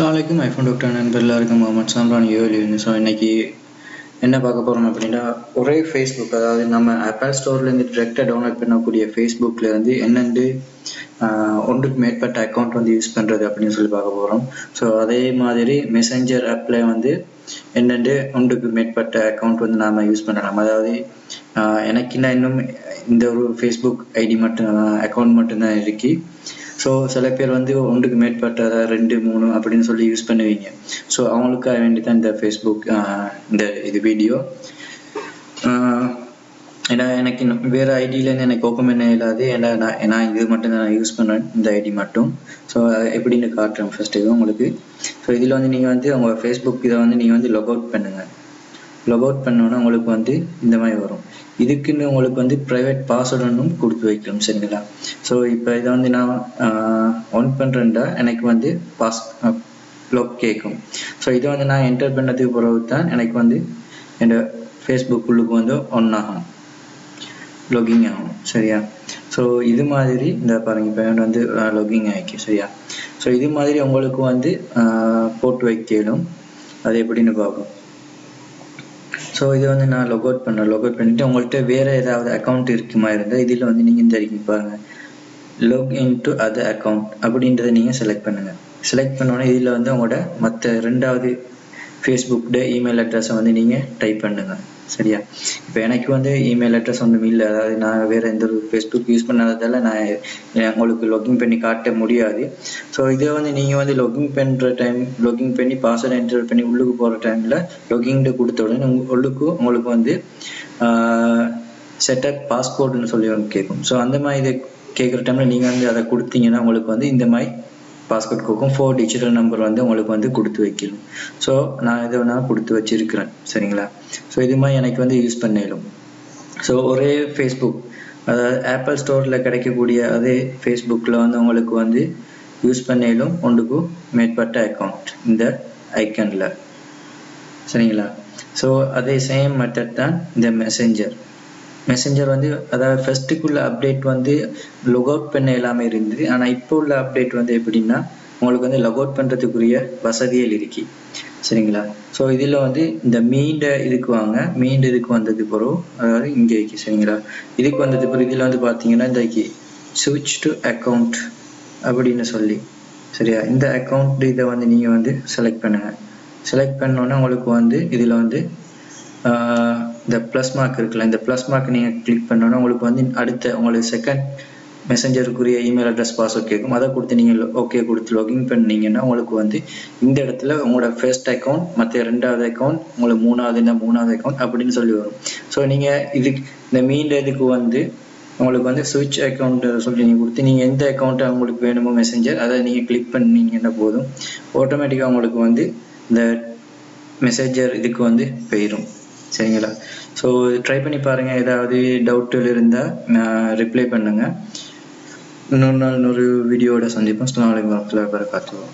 அஸ்லாம் iPhone doctor நண்பர் எல்லாருக்கும் முகமது சாம்ரான் யோலி ஸோ இன்னைக்கு என்ன பார்க்க போகிறோம் அப்படின்னா ஒரே ஃபேஸ்புக் அதாவது நம்ம ஆப்பிள் ஸ்டோர்லேருந்து டிரெக்டாக டவுன்லோட் பண்ணக்கூடிய ஃபேஸ்புக்கில் வந்து என்னென்று ஒன்றுக்கு மேற்பட்ட அக்கௌண்ட் வந்து யூஸ் பண்ணுறது அப்படின்னு சொல்லி பார்க்க போகிறோம் ஸோ அதே மாதிரி மெசஞ்சர் ஆப்பில் வந்து என்னென்று ஒன்றுக்கு மேற்பட்ட அக்கௌண்ட் வந்து நாம் யூஸ் பண்ணலாம். அதாவது எனக்கு இன்னும் இந்த ஒரு ஃபேஸ்புக் ஐடி மட்டும் அக்கௌண்ட் மட்டும்தான் இருக்குது ஸோ சில பேர் வந்து ஒன்றுக்கு மேற்பட்ட ரெண்டு மூணு அப்படின்னு சொல்லி யூஸ் பண்ணுவீங்க. ஸோ அவங்களுக்காக வேண்டி தான் இந்த ஃபேஸ்புக் இந்த இது வீடியோ ஏன்னா எனக்கு இன்னும் வேறு ஐடியிலேருந்து எனக்கு ஓப்பன் பண்ண இல்லாது ஏன்னா நான் நான் இது மட்டும் தான் நான் யூஸ் பண்ணுறேன் இந்த ஐடி மட்டும். ஸோ எப்படின்னு காட்டுறேன் ஃபர்ஸ்ட் இது உங்களுக்கு. ஸோ இதில் வந்து நீங்கள் வந்து உங்கள் ஃபேஸ்புக் இதை வந்து நீங்கள் வந்து லொக் அவுட் பண்ணுங்கள் லொக் அவுட் பண்ணோன்னா உங்களுக்கு வந்து இந்த மாதிரி வரும். இதுக்குன்னு உங்களுக்கு வந்து ப்ரைவேட் பாஸ்வேர்டும் கொடுத்து வைக்கணும் சரிங்களா? ஸோ இப்போ இதை வந்து நான் ஒன் பண்ணுறேன்டா எனக்கு வந்து பாஸ் லொக் கேட்கும். ஸோ இதை வந்து நான் என்டர் பண்ணதுக்கு பிறகு தான் எனக்கு வந்து என் ஃபேஸ்புக் உள்ளுக்கு வந்து ஒன் ஆகும். லொகிங் ஆகும் சரியா? ஸோ இது மாதிரி இந்த பாருங்க இப்போ வந்து லொகிங் ஆகிக்கு சரியா? ஸோ இது மாதிரி உங்களுக்கு வந்து போட்டு வைக்கலும். அது எப்படின்னு பார்ப்போம். ஸோ இதை வந்து நான் லாக் அவுட் பண்ணேன் லாக் அவுட் பண்ணிவிட்டு உங்கள்கிட்ட வேறு ஏதாவது அக்கௌண்ட் இருக்குமா இருந்தால் இதில் வந்து நீங்கள் இந்த இருக்கு பாருங்கள் log in to other account அப்படின்றத நீங்கள் செலக்ட் பண்ணுங்கள் செலக்ட் பண்ணோன்னே இதில் வந்து உங்களோட மற்ற ரெண்டாவது ஃபேஸ்புக்கில் இமெயில் அட்ரஸை வந்து நீங்கள் டைப் பண்ணுங்கள் சரியா. இப்போ எனக்கு வந்து இமெயில் அட்ரஸ் ஒன்றும் இல்லை. அதாவது நான் வேறு எந்த ஒரு ஃபேஸ்புக் யூஸ் பண்ணாததால் நான் உங்களுக்கு லாகின் பண்ணி காட்ட முடியாது. ஸோ இதை வந்து நீங்கள் வந்து லாகின் பண்ணுற டைம் லாகின் பண்ணி பாஸ்வேர்ட் என்டர் பண்ணி உள்ளுக்கு போகிற டைமில் லாகின்ட்டு கொடுத்த உடனே உள்ளுக்கு உங்களுக்கு வந்து செட்டப் பாஸ்போர்ட்னு சொல்லி ஒன்று கேட்கும். ஸோ அந்த மாதிரி இதை கேட்குற டைமில் நீங்கள் வந்து அதை கொடுத்தீங்கன்னா உங்களுக்கு வந்து இந்த மாதிரி பாஸ்போர்ட் கோக்கும் ஃபோர் டிஜிட்டல் நம்பர் வந்து உங்களுக்கு வந்து கொடுத்து வைக்கணும். ஸோ நான் எது நான் கொடுத்து வச்சிருக்கிறேன். சரிங்களா? ஸோ இது மாதிரி எனக்கு வந்து யூஸ் பண்ணிடும் ஸோ ஒரே ஃபேஸ்புக் அதாவது ஆப்பிள் ஸ்டோரில் கிடைக்கக்கூடிய அதே ஃபேஸ்புக்கில் வந்து உங்களுக்கு வந்து யூஸ் பண்ணிடும் ஒன்றுக்கும் மேற்பட்ட அக்கௌண்ட் இந்த ஐக்கனில் சரிங்களா? ஸோ அதே சேம் மெத்தட் தான் இந்த மெசேஞ்சர் மெசஞ்சர் வந்து அதாவது ஃபர்ஸ்ட்டுக்குள்ள அப்டேட் வந்து லொக் அவுட் பண்ண எல்லாமே இருந்தது. ஆனால் இப்போ உள்ள அப்டேட் வந்து எப்படின்னா உங்களுக்கு வந்து லொக் அவுட் பண்ணுறதுக்குரிய வசதிகள் இருக்கு. சரிங்களா? ஸோ இதில் வந்து இந்த மீண்ட இதுக்கு வாங்க. மீண்ட இதுக்கு வந்தது பிறகு அதாவது இங்கே இருக்கு. சரிங்களா? இதுக்கு வந்தது பிறகு இதில் வந்து பார்த்தீங்கன்னா இந்த சுவிச் டு அக்கௌண்ட் அப்படின்னு சொல்லி. சரியா? இந்த அக்கௌண்ட் இதை வந்து நீங்கள் வந்து செலக்ட் பண்ணுங்கள் செலக்ட் பண்ணோன்னே உங்களுக்கு வந்து இதில் வந்து இந்த ப்ளஸ் மார்க் இருக்குல்ல இந்த ப்ளஸ் மார்க் நீங்கள் கிளிக் பண்ணோன்னா உங்களுக்கு வந்து அடுத்த உங்களுக்கு செகண்ட் மெசஞ்சருக்குரிய இமெயில் அட்ரஸ் பாஸ்வேர்ட் கேட்கும். அதை கொடுத்து நீங்கள் ஓகே கொடுத்து லாகின் பண்ணீங்கன்னா உங்களுக்கு வந்து இந்த இடத்துல உங்களோட ஃபர்ஸ்ட் அக்கௌண்ட் மற்ற ரெண்டாவது அக்கௌண்ட் உங்களுக்கு மூணாவது இந்த மூணாவது அக்கௌண்ட் அப்படின்னு சொல்லி வரும். ஸோ நீங்கள் இதுக்கு இந்த மீண்ட இதுக்கு வந்து உங்களுக்கு வந்து சுவிட்ச் அக்கௌண்ட் சொல்லி நீங்கள் கொடுத்து நீங்கள் எந்த அக்கௌண்ட்டை உங்களுக்கு வேணுமோ மெசஞ்சர் அதை நீங்கள் கிளிக் பண்ணீங்கன்னா போதும். ஆட்டோமேட்டிக்காக உங்களுக்கு வந்து இந்த மெசேஜர் இதுக்கு வந்து போயிடும் சரிங்களா? ஸோ ட்ரை பண்ணி பாருங்கள் ஏதாவது டவுட்டுகள் இருந்தால் ரிப்ளை பண்ணுங்கள் இன்னொரு நாள் இன்னொரு வீடியோட சந்திப்போம். அஸ்லாம் வலைக்கம் வரமத்துல்லாஹி வபரகாத்துஹு